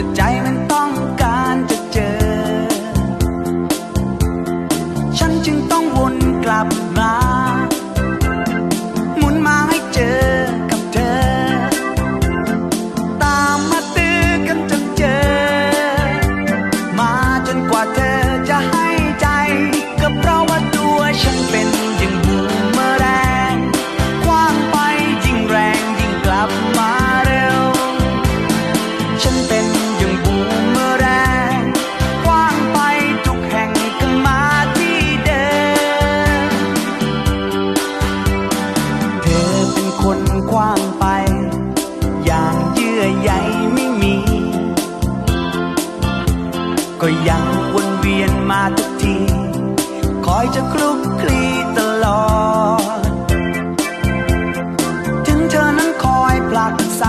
แต่ใจมันต้องการจะเจอ ฉันจึงต้องวนกลับมา หมุนมาให้เจอกับเธอ ตามมาตื้อกันจนเจอ มาจนกว่าเธอ ก็ยังวนเวียนมาทุกที คอยจะคลุกคลีตลอด ถึงเธอนั้นคอยผลักใส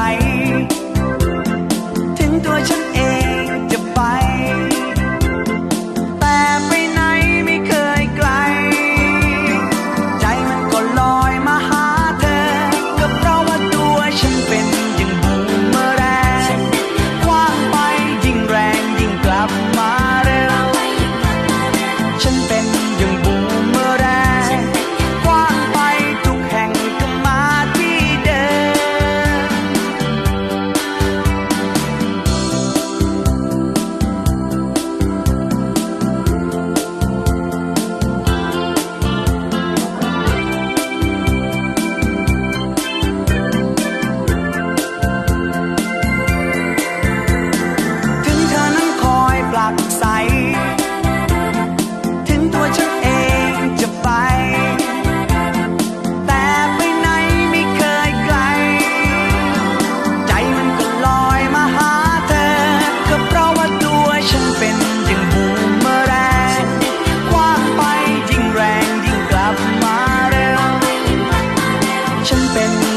ฉันเป็น